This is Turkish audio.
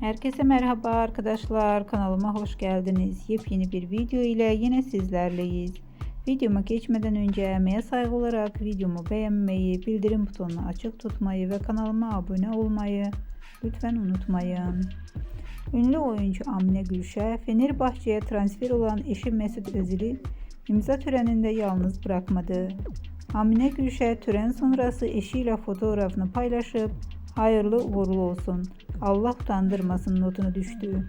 Herkese merhaba arkadaşlar. Kanalıma hoş geldiniz. Yepyeni bir video ile yine sizlerleyiz. Videoma geçmeden önce emeğe saygı olarak videomu beğenmeyi, bildirim butonunu açık tutmayı ve kanalıma abone olmayı lütfen unutmayın. Ünlü oyuncu Amine Gülşah, Fenerbahçe'ye transfer olan eşi Mesut Özil'i imza töreninde yalnız bırakmadı. Amine Gülşah tören sonrası eşiyle fotoğrafını paylaşıp hayırlı uğurlu olsun, Allah utandırmasın notunu düştüğü.